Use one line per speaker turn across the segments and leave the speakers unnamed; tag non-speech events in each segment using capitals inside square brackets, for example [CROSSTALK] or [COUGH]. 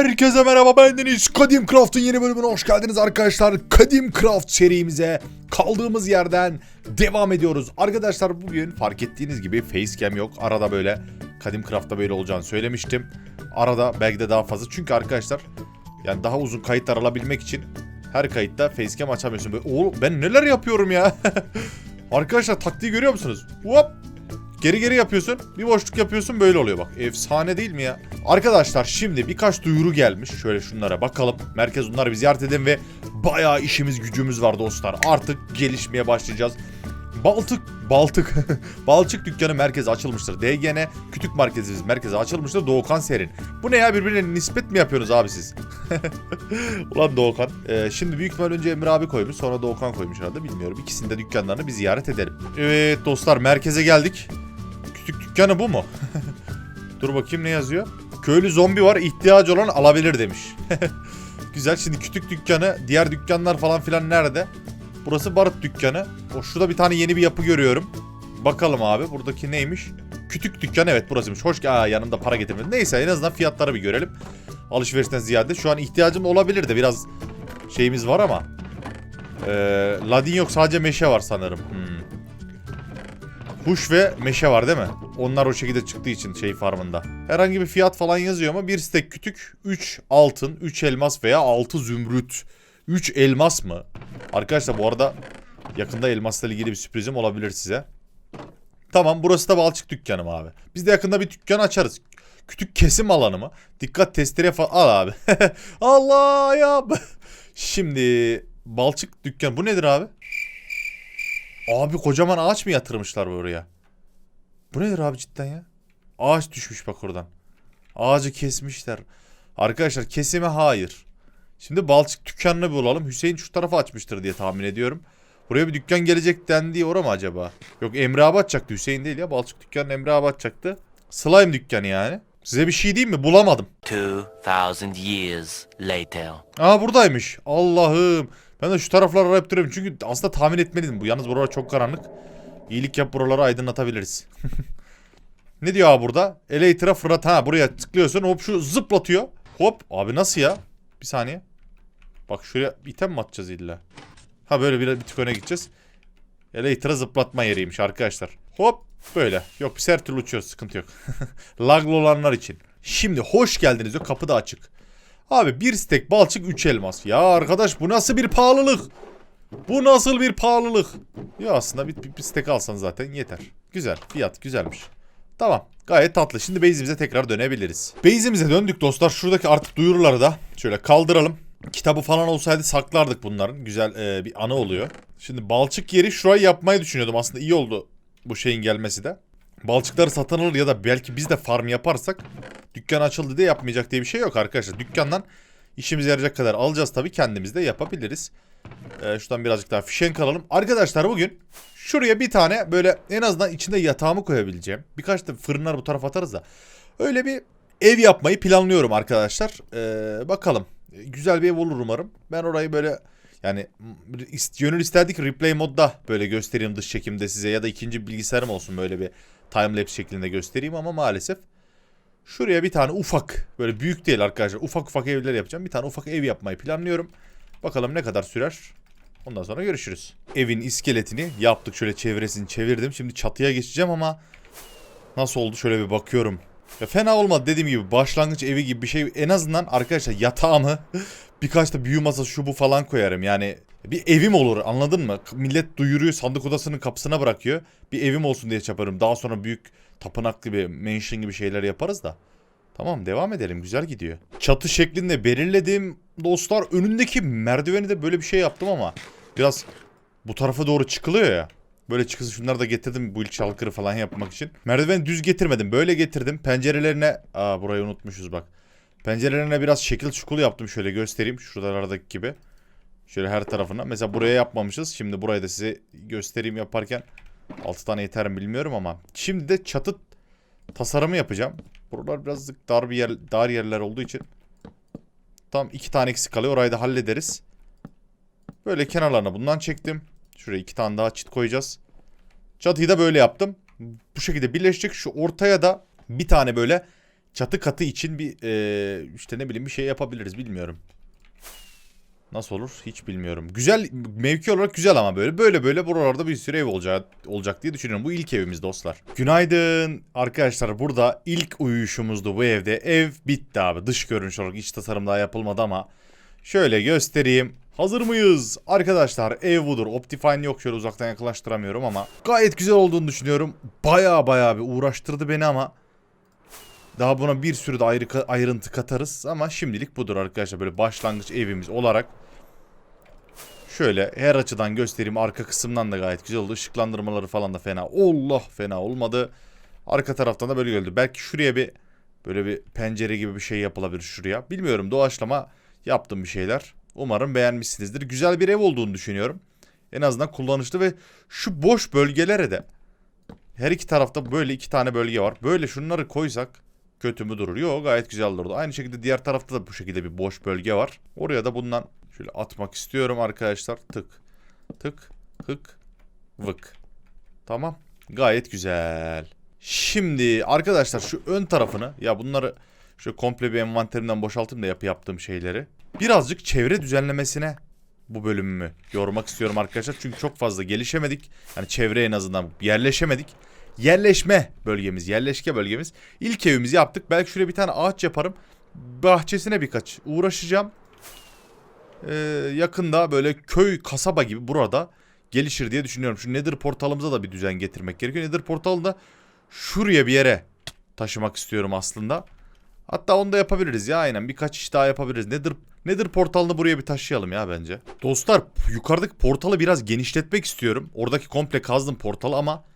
Herkese merhaba bendeniz Kadim Craft'ın yeni bölümüne hoş geldiniz arkadaşlar. Kadim Craft serimize kaldığımız yerden devam ediyoruz. Arkadaşlar bugün fark ettiğiniz gibi facecam yok. Arada böyle Kadim Craft'ta böyle olacağını söylemiştim. Arada belki de daha fazla. Çünkü arkadaşlar yani daha uzun kayıtlar alabilmek için her kayıtta facecam açamıyorsun. Böyle, oğlum ben neler yapıyorum ya. [LAUGHS] arkadaşlar taktiği görüyor musunuz? Hop Geri geri yapıyorsun. Bir boşluk yapıyorsun böyle oluyor bak. Efsane değil mi ya? Arkadaşlar şimdi birkaç duyuru gelmiş. Şöyle şunlara bakalım. Merkez onları bir ziyaret edin ve bayağı işimiz gücümüz var dostlar. Artık gelişmeye başlayacağız. Baltık, Baltık, [LAUGHS] Balçık dükkanı merkezi açılmıştır. DGN kütük merkezimiz merkezi açılmıştır. Doğukan Serin. Bu ne ya birbirine nispet mi yapıyorsunuz abi siz? [LAUGHS] Ulan Doğukan. Ee, şimdi büyük ihtimal önce Emre abi koymuş sonra Doğukan koymuş herhalde bilmiyorum. İkisinin de dükkanlarını bir ziyaret edelim. Evet dostlar merkeze geldik. Kütük dükkanı bu mu? [LAUGHS] Dur bakayım ne yazıyor? Köylü zombi var ihtiyacı olan alabilir demiş. [LAUGHS] Güzel şimdi kütük dükkanı diğer dükkanlar falan filan nerede? Burası barut dükkanı. O şurada bir tane yeni bir yapı görüyorum. Bakalım abi buradaki neymiş? Kütük dükkanı evet burasıymış. Hoş Aa, yanında para getirmedi. Neyse en azından fiyatları bir görelim. Alışverişten ziyade şu an ihtiyacım olabilir de biraz şeyimiz var ama. Ee, ladin yok sadece meşe var sanırım. Hmm. Huş ve meşe var değil mi? Onlar o şekilde çıktığı için şey farmında. Herhangi bir fiyat falan yazıyor ama bir stek kütük 3 altın, 3 elmas veya 6 zümrüt. 3 elmas mı? Arkadaşlar bu arada yakında elmasla ilgili bir sürprizim olabilir size. Tamam burası da balçık dükkanım abi. Biz de yakında bir dükkan açarız. Kütük kesim alanı mı? Dikkat testere falan. Al abi. [LAUGHS] Allah ya. Şimdi balçık dükkan. Bu nedir abi? Abi kocaman ağaç mı yatırmışlar buraya? Bu nedir abi cidden ya? Ağaç düşmüş bak oradan. Ağacı kesmişler. Arkadaşlar kesime hayır. Şimdi balçık dükkanını bulalım. Hüseyin şu tarafa açmıştır diye tahmin ediyorum. Buraya bir dükkan gelecek dendiği ora mı acaba? Yok Emre abi açacaktı. Hüseyin değil ya. Balçık dükkanını Emre abi açacaktı. Slime dükkanı yani. Size bir şey diyeyim mi? Bulamadım.
2000 years later.
Aa buradaymış. Allah'ım. Ben de şu tarafları arayıp duruyorum. Çünkü aslında tahmin etmeliydim bu. Yalnız buralar çok karanlık. İyilik yap buraları aydınlatabiliriz. [LAUGHS] ne diyor abi burada? Elytra fırat. Ha buraya tıklıyorsun. Hop şu zıplatıyor. Hop. Abi nasıl ya? Bir saniye. Bak şuraya item mi atacağız illa? Ha böyle bir, bir tık öne gideceğiz. Elytra zıplatma yeriymiş arkadaşlar. Hop böyle. Yok biz her türlü uçuyoruz sıkıntı yok. [LAUGHS] Laglı olanlar için. Şimdi hoş geldiniz diyor kapı da açık. Abi bir stek balçık 3 elmas. Ya arkadaş bu nasıl bir pahalılık? Bu nasıl bir pahalılık? Ya aslında bir, bir, bir stek alsan zaten yeter. Güzel fiyat güzelmiş. Tamam gayet tatlı. Şimdi base'imize tekrar dönebiliriz. Base'imize döndük dostlar. Şuradaki artık duyuruları da şöyle kaldıralım. Kitabı falan olsaydı saklardık bunların. Güzel e, bir anı oluyor. Şimdi balçık yeri şurayı yapmayı düşünüyordum. Aslında iyi oldu bu şeyin gelmesi de. Balçıkları satın alır ya da belki biz de farm yaparsak dükkan açıldı diye yapmayacak diye bir şey yok arkadaşlar. Dükkandan işimize yarayacak kadar alacağız tabii kendimiz de yapabiliriz. Ee, şuradan birazcık daha fişenk alalım. Arkadaşlar bugün şuraya bir tane böyle en azından içinde yatağımı koyabileceğim. Birkaç da fırınlar bu tarafa atarız da. Öyle bir ev yapmayı planlıyorum arkadaşlar. Ee, bakalım. Güzel bir ev olur umarım. Ben orayı böyle yani gönül isterdik replay modda böyle göstereyim dış çekimde size ya da ikinci bilgisayarım olsun böyle bir timelapse şeklinde göstereyim ama maalesef şuraya bir tane ufak böyle büyük değil arkadaşlar ufak ufak evler yapacağım. Bir tane ufak ev yapmayı planlıyorum. Bakalım ne kadar sürer. Ondan sonra görüşürüz. Evin iskeletini yaptık. Şöyle çevresini çevirdim. Şimdi çatıya geçeceğim ama nasıl oldu şöyle bir bakıyorum. Ya fena olmadı dediğim gibi başlangıç evi gibi bir şey. En azından arkadaşlar yatağımı [LAUGHS] birkaç da büyü masası şu bu falan koyarım. Yani bir evim olur anladın mı? Millet duyuruyor sandık odasının kapısına bırakıyor. Bir evim olsun diye yaparım. Daha sonra büyük tapınak gibi mansion gibi şeyler yaparız da. Tamam devam edelim güzel gidiyor. Çatı şeklinde belirledim dostlar. Önündeki merdiveni de böyle bir şey yaptım ama biraz bu tarafa doğru çıkılıyor ya. Böyle çıkısı şunları da getirdim bu ilk çalkırı falan yapmak için. Merdiveni düz getirmedim. Böyle getirdim. Pencerelerine... Aa burayı unutmuşuz bak. Pencerelerine biraz şekil çukul yaptım. Şöyle göstereyim. Şuralardaki gibi. Şöyle her tarafına. Mesela buraya yapmamışız. Şimdi burayı da size göstereyim yaparken. 6 tane yeter mi bilmiyorum ama. Şimdi de çatı tasarımı yapacağım. Buralar birazcık dar bir yer, dar yerler olduğu için. Tam iki tane eksik kalıyor. Orayı da hallederiz. Böyle kenarlarına bundan çektim. Şuraya iki tane daha çit koyacağız. Çatıyı da böyle yaptım. Bu şekilde birleşecek. Şu ortaya da bir tane böyle çatı katı için bir e, işte ne bileyim bir şey yapabiliriz bilmiyorum. Nasıl olur hiç bilmiyorum. Güzel mevki olarak güzel ama böyle böyle böyle buralarda bir sürü ev olacak olacak diye düşünüyorum. Bu ilk evimiz dostlar. Günaydın arkadaşlar. Burada ilk uyuşumuzdu bu evde. Ev bitti abi. Dış görünüş olarak iç tasarım daha yapılmadı ama şöyle göstereyim. Hazır mıyız? Arkadaşlar ev budur. Optifine yok şöyle uzaktan yaklaştıramıyorum ama gayet güzel olduğunu düşünüyorum. Baya baya bir uğraştırdı beni ama daha buna bir sürü de ayrı, ayrıntı katarız ama şimdilik budur arkadaşlar. Böyle başlangıç evimiz olarak şöyle her açıdan göstereyim. Arka kısımdan da gayet güzel oldu. Işıklandırmaları falan da fena. Allah fena olmadı. Arka taraftan da böyle geldi. Belki şuraya bir böyle bir pencere gibi bir şey yapılabilir şuraya. Bilmiyorum doğaçlama yaptım bir şeyler. Umarım beğenmişsinizdir. Güzel bir ev olduğunu düşünüyorum. En azından kullanışlı ve şu boş bölgelere de her iki tarafta böyle iki tane bölge var. Böyle şunları koysak kötü mü durur? Yok gayet güzel durdu. Aynı şekilde diğer tarafta da bu şekilde bir boş bölge var. Oraya da bundan şöyle atmak istiyorum arkadaşlar. Tık tık hık vık. Tamam. Gayet güzel. Şimdi arkadaşlar şu ön tarafını ya bunları şu komple bir envanterimden boşaltayım da yapı yaptığım şeyleri. Birazcık çevre düzenlemesine bu bölümümü yormak istiyorum arkadaşlar. Çünkü çok fazla gelişemedik. Yani çevre en azından yerleşemedik. Yerleşme bölgemiz, yerleşke bölgemiz. İlk evimizi yaptık. Belki şuraya bir tane ağaç yaparım. Bahçesine birkaç uğraşacağım. Ee, yakında böyle köy, kasaba gibi burada gelişir diye düşünüyorum. Şu Nether portalımıza da bir düzen getirmek gerekiyor. Nether portalını da şuraya bir yere taşımak istiyorum aslında. Hatta onu da yapabiliriz ya aynen. Birkaç iş daha yapabiliriz. Nether, Nether portalını buraya bir taşıyalım ya bence. Dostlar yukarıdaki portalı biraz genişletmek istiyorum. Oradaki komple kazdım portalı ama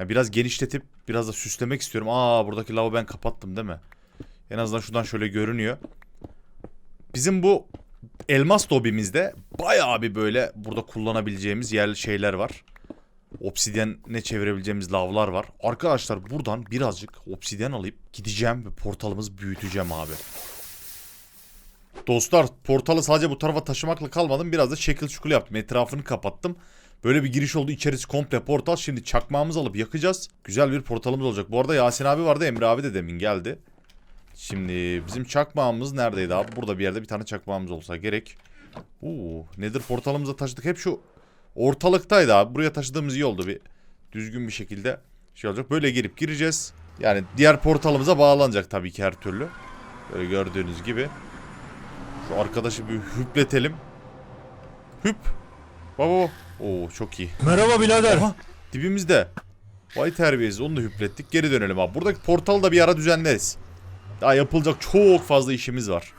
ya biraz genişletip biraz da süslemek istiyorum. Aa buradaki lavı ben kapattım değil mi? En azından şuradan şöyle görünüyor. Bizim bu elmas lobimizde bayağı bir böyle burada kullanabileceğimiz yerli şeyler var. Obsidyen ne çevirebileceğimiz lavlar var. Arkadaşlar buradan birazcık obsidyen alıp gideceğim ve portalımızı büyüteceğim abi. Dostlar portalı sadece bu tarafa taşımakla kalmadım. Biraz da şekil şukul yaptım. Etrafını kapattım. Böyle bir giriş oldu. İçerisi komple portal. Şimdi çakmağımızı alıp yakacağız. Güzel bir portalımız olacak. Bu arada Yasin abi vardı. Emre abi de demin geldi. Şimdi bizim çakmağımız neredeydi abi? Burada bir yerde bir tane çakmağımız olsa gerek. Oo, nedir portalımıza taşıdık. Hep şu ortalıktaydı abi. Buraya taşıdığımız iyi oldu. Bir düzgün bir şekilde şey olacak. Böyle girip gireceğiz. Yani diğer portalımıza bağlanacak tabii ki her türlü. Böyle gördüğünüz gibi. Şu arkadaşı bir hüpletelim. Hüp. Baba. Oo çok iyi.
Merhaba birader.
Aha dibimizde. Vay terbiyesiz onu da hüplettik. Geri dönelim abi. Buradaki portalı da bir ara düzenleriz. Daha yapılacak çok fazla işimiz var.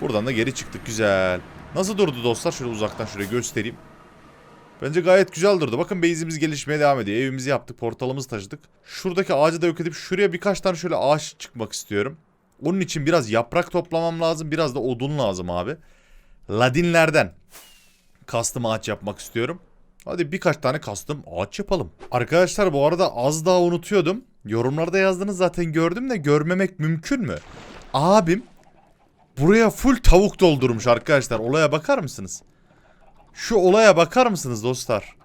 Buradan da geri çıktık. Güzel. Nasıl durdu dostlar? Şöyle uzaktan şöyle göstereyim. Bence gayet güzel durdu. Bakın base'imiz gelişmeye devam ediyor. Evimizi yaptık. Portalımızı taşıdık. Şuradaki ağacı da yok edip şuraya birkaç tane şöyle ağaç çıkmak istiyorum. Onun için biraz yaprak toplamam lazım. Biraz da odun lazım abi. Ladinlerden custom ağaç yapmak istiyorum. Hadi birkaç tane custom ağaç yapalım. Arkadaşlar bu arada az daha unutuyordum. Yorumlarda yazdınız zaten gördüm de görmemek mümkün mü? Abim buraya full tavuk doldurmuş arkadaşlar. Olaya bakar mısınız? Şu olaya bakar mısınız dostlar?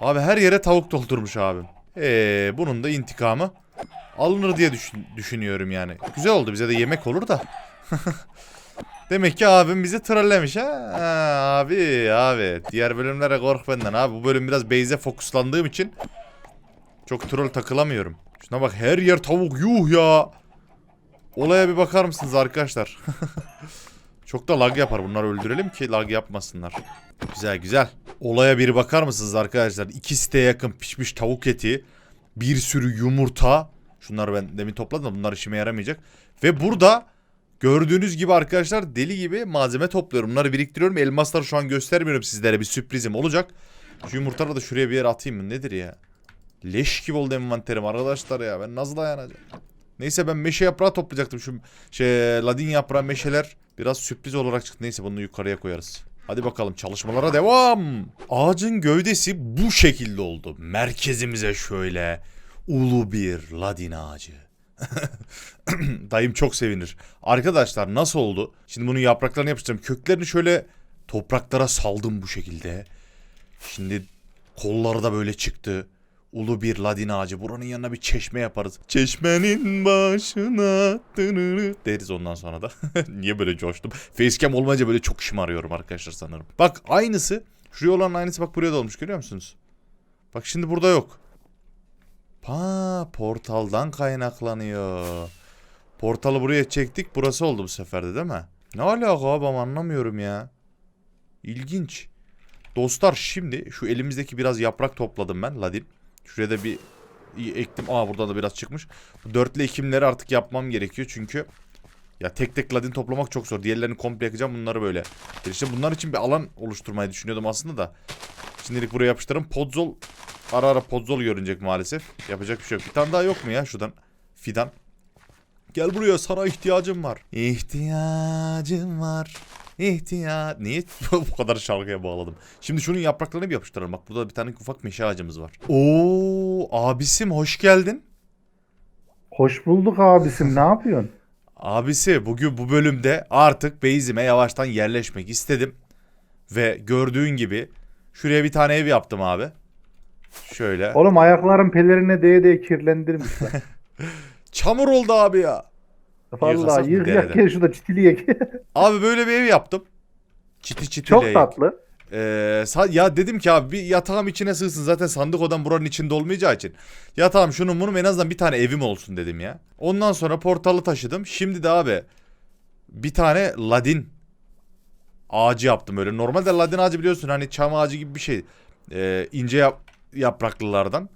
Abi her yere tavuk doldurmuş abim. Eee bunun da intikamı alınır diye düşün- düşünüyorum yani. Güzel oldu bize de yemek olur da. [LAUGHS] Demek ki abim bizi trollemiş ha? ha abi abi. Diğer bölümlere kork benden abi. Bu bölüm biraz base'e fokuslandığım için çok troll takılamıyorum. Şuna bak her yer tavuk yuh ya. Olaya bir bakar mısınız arkadaşlar? [LAUGHS] çok da lag yapar. Bunları öldürelim ki lag yapmasınlar. Güzel güzel. Olaya bir bakar mısınız arkadaşlar? İki siteye yakın pişmiş tavuk eti. Bir sürü yumurta. Şunları ben demin topladım bunlar işime yaramayacak. Ve burada gördüğünüz gibi arkadaşlar deli gibi malzeme topluyorum. Bunları biriktiriyorum. Elmasları şu an göstermiyorum sizlere. Bir sürprizim olacak. Şu yumurtaları da şuraya bir yere atayım mı? Nedir ya? Leş gibi oldu envanterim arkadaşlar ya. Ben nasıl dayanacağım? Neyse ben meşe yaprağı toplayacaktım. Şu şey ladin yaprağı meşeler biraz sürpriz olarak çıktı. Neyse bunu yukarıya koyarız. Hadi bakalım çalışmalara devam. Ağacın gövdesi bu şekilde oldu. Merkezimize şöyle ulu bir ladin ağacı. [LAUGHS] Dayım çok sevinir. Arkadaşlar nasıl oldu? Şimdi bunun yapraklarını yapacağım. Köklerini şöyle topraklara saldım bu şekilde. Şimdi kolları da böyle çıktı. Ulu bir ladin ağacı. Buranın yanına bir çeşme yaparız. Çeşmenin başına dınırı deriz ondan sonra da. [LAUGHS] Niye böyle coştum? Facecam olmayınca böyle çok şımarıyorum arkadaşlar sanırım. Bak aynısı. Şuraya olan aynısı bak buraya da olmuş görüyor musunuz? Bak şimdi burada yok. Pa portaldan kaynaklanıyor. Portalı buraya çektik. Burası oldu bu sefer de değil mi? Ne alaka abi ama anlamıyorum ya. İlginç. Dostlar şimdi şu elimizdeki biraz yaprak topladım ben ladin. Şuraya da bir ektim. Aa burada da biraz çıkmış. Bu dörtlü ekimleri artık yapmam gerekiyor çünkü ya tek tek ladin toplamak çok zor. Diğerlerini komple yakacağım bunları böyle. İşte bunlar için bir alan oluşturmayı düşünüyordum aslında da. Şimdilik buraya yapıştırırım. Podzol ara ara podzol görünecek maalesef. Yapacak bir şey yok. Bir tane daha yok mu ya şuradan? Fidan. Gel buraya sana ihtiyacım var. İhtiyacım var. İhtiyaç. Niye [LAUGHS] bu kadar şarkıya bağladım? Şimdi şunun yapraklarını bir yapıştıralım. Bak burada bir tane ufak meşe ağacımız var. Oo abisim hoş geldin.
Hoş bulduk abisim ne yapıyorsun?
Abisi bugün bu bölümde artık Beyzim'e yavaştan yerleşmek istedim. Ve gördüğün gibi şuraya bir tane ev yaptım abi. Şöyle.
Oğlum ayaklarım pelerine değe değe kirlendirmişler. [LAUGHS]
Çamur oldu abi ya.
Yıkayak
derede?
gel şurada çitiliyek. [LAUGHS]
Abi böyle bir ev yaptım. Çiti çiti
Çok tatlı.
Ee, ya dedim ki abi bir yatağım içine sığsın zaten sandık odam buranın içinde olmayacağı için. Yatağım şunun bunun en azından bir tane evim olsun dedim ya. Ondan sonra portalı taşıdım. Şimdi de abi bir tane ladin ağacı yaptım öyle. Normalde ladin ağacı biliyorsun hani çam ağacı gibi bir şey. Ee, ince yap- yapraklılardan.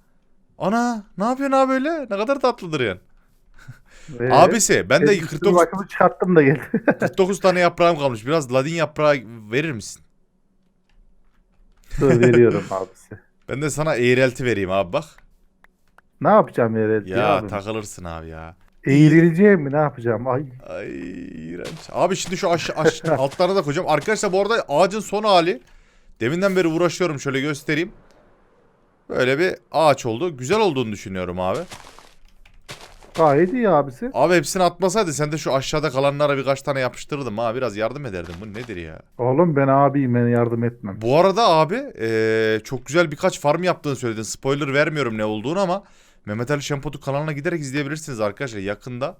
Ana ne yapıyorsun abi öyle? Ne kadar tatlıdır yani.
Ee, [LAUGHS]
Abisi ben de
benim üstümü
49,
başımı çıkarttım da geldi. [LAUGHS]
49 tane yaprağım kalmış. Biraz ladin yaprağı verir misin?
Dur veriyorum [LAUGHS] abisi.
Ben de sana eğrelti vereyim abi bak.
Ne yapacağım yere?
Ya
abi?
takılırsın abi ya.
Eğrileceğim mi ne yapacağım? Ay
Ay iğrenç. Abi şimdi şu aş, aş [LAUGHS] altlarına da koyacağım. Arkadaşlar bu arada ağacın son hali. Deminden beri uğraşıyorum şöyle göstereyim. Böyle bir ağaç oldu. Güzel olduğunu düşünüyorum abi.
gayet iyi abisi.
Abi hepsini atmasaydı sen de şu aşağıda kalanlara birkaç tane yapıştırırdım ha. Biraz yardım ederdim. Bu nedir ya?
Oğlum ben abiyim ben yardım etmem.
Bu arada abi eee, çok güzel birkaç farm yaptığını söyledin. Spoiler vermiyorum ne olduğunu ama Mehmet Ali Şampotu kanalına giderek izleyebilirsiniz arkadaşlar. Yakında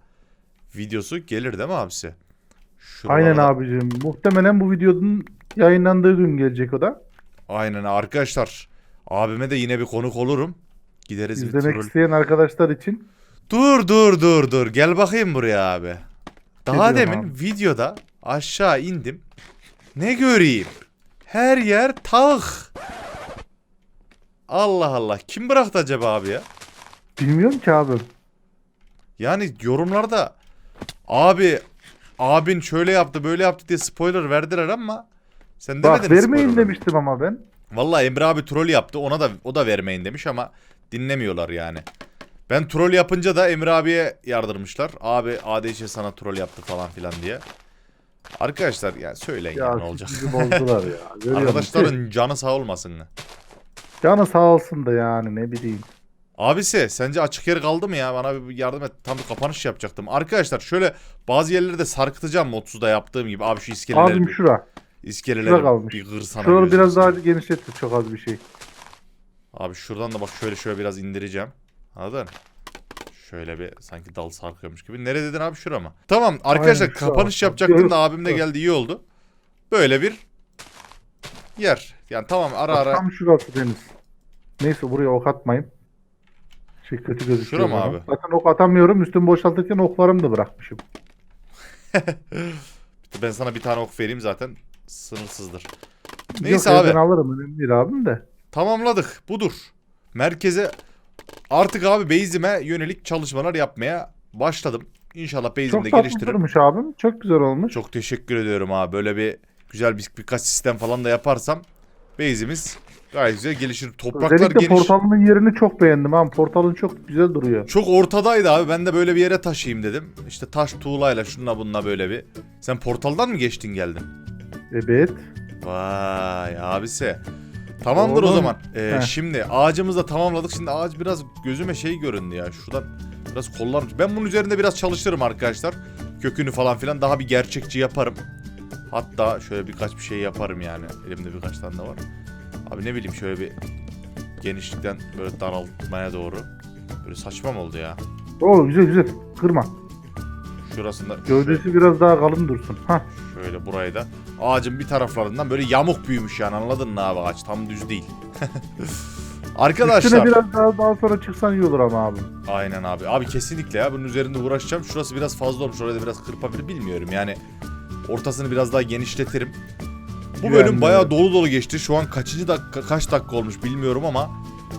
videosu gelir değil mi abisi? Şuralara
Aynen abicim. Muhtemelen bu videonun yayınlandığı gün gelecek o da.
Aynen arkadaşlar. Abime de yine bir konuk olurum. Gideriz bir
İzlemek
troll.
isteyen arkadaşlar için.
Dur dur dur dur. Gel bakayım buraya abi. Daha
Geliyorum
demin videoda aşağı indim. Ne göreyim? Her yer tağ. Allah Allah. Kim bıraktı acaba abi ya?
Bilmiyorum ki abi.
Yani yorumlarda abi abin şöyle yaptı böyle yaptı diye spoiler verdiler ama sen demedin
Bak vermeyin
spoiler'ı?
demiştim ama ben.
Vallahi Emre abi troll yaptı. Ona da o da vermeyin demiş ama dinlemiyorlar yani. Ben troll yapınca da Emre abiye yardırmışlar. Abi ADŞ sana troll yaptı falan filan diye. Arkadaşlar yani söyleyin ya,
Ya
ne olacak.
bizi bozdular ya. [LAUGHS] Görüyor musun?
Arkadaşların canı sağ olmasın?
Canı sağ olsun da yani ne bileyim.
Abisi sence açık yer kaldı mı ya? Bana bir yardım et. Tam bir kapanış yapacaktım. Arkadaşlar şöyle bazı yerleri de sarkıtacağım 30'da yaptığım gibi. Abi şu iskeleleri,
Abim
bir,
şura.
iskeleleri
şura kalmış.
bir kırsana.
Şuraları
gözünü
biraz daha
seveyim.
genişletti çok az bir şey.
Abi şuradan da bak şöyle şöyle biraz indireceğim. Anladın? Şöyle bir sanki dal sarkıyormuş gibi. Nerede dedin abi şura mı? Tamam arkadaşlar
Aynen, şu
kapanış
an.
yapacaktım da abim de geldi iyi oldu. Böyle bir yer. Yani tamam ara ara.
Tam şurası Deniz. Neyse buraya ok atmayayım. Şey kötü gözüküyor.
Şura mı
bana.
abi?
Zaten ok atamıyorum. Üstümü boşaltırken oklarımı da bırakmışım. [LAUGHS]
Ben sana bir tane ok vereyim zaten sınırsızdır. Neyse
Yok,
abi.
alırım önemli değil abim de.
Tamamladık. Budur. Merkeze artık abi Beyzim'e yönelik çalışmalar yapmaya başladım. İnşallah
Çok
Beyzim'de
tatlı
geliştiririm.
durmuş abim. Çok güzel olmuş.
Çok teşekkür ediyorum abi. Böyle bir güzel bir birkaç sistem falan da yaparsam Beyzimiz gayet güzel gelişir. Topraklar
Özellikle
geniş.
portalının yerini çok beğendim abi. Portalın çok güzel duruyor.
Çok ortadaydı abi. Ben de böyle bir yere taşıyayım dedim. İşte taş tuğlayla şununla bununla böyle bir. Sen portaldan mı geçtin geldin?
Evet.
Vay abisi. Tamamdır o
Oğlum.
zaman. Ee,
Heh.
şimdi ağacımızı da tamamladık. Şimdi ağaç biraz gözüme şey göründü ya. Şuradan biraz kollar. Ben bunun üzerinde biraz çalışırım arkadaşlar. Kökünü falan filan daha bir gerçekçi yaparım. Hatta şöyle birkaç bir şey yaparım yani. Elimde birkaç tane de var. Abi ne bileyim şöyle bir genişlikten böyle daraltmaya doğru. Böyle saçma mı oldu ya?
Oo güzel güzel. Kırma.
Şurasında
Gövdesi biraz daha kalın dursun. Hah.
şöyle burayı da ağacın bir taraflarından böyle yamuk büyümüş yani anladın mı abi ağaç tam düz değil. [LAUGHS]
Üstüne
Arkadaşlar
biraz daha, daha sonra çıksan iyi olur ama abi.
aynen abi. Abi kesinlikle ya bunun üzerinde uğraşacağım. Şurası biraz fazla olmuş. Orada biraz kırpabilir bilmiyorum. Yani ortasını biraz daha genişletirim. Bu bölüm bayağı dolu dolu geçti. Şu an kaçıncı dakika kaç dakika olmuş bilmiyorum ama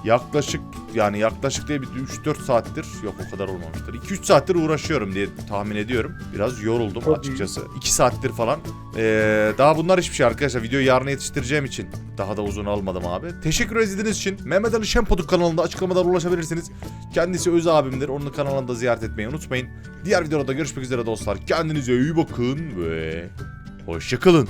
yaklaşık yani yaklaşık diye bir 3-4 saattir yok o kadar olmamıştır. 2-3 saattir uğraşıyorum diye tahmin ediyorum. Biraz yoruldum
Çok iyi.
açıkçası. 2 saattir falan. Ee, daha bunlar hiçbir şey arkadaşlar. Videoyu yarına yetiştireceğim için daha da uzun almadım abi. Teşekkür izlediğiniz için Mehmet Ali Şempoduk kanalında açıklamadan ulaşabilirsiniz. Kendisi öz abimdir. Onun kanalını da ziyaret etmeyi unutmayın. Diğer videoda görüşmek üzere dostlar. Kendinize iyi bakın ve hoşçakalın.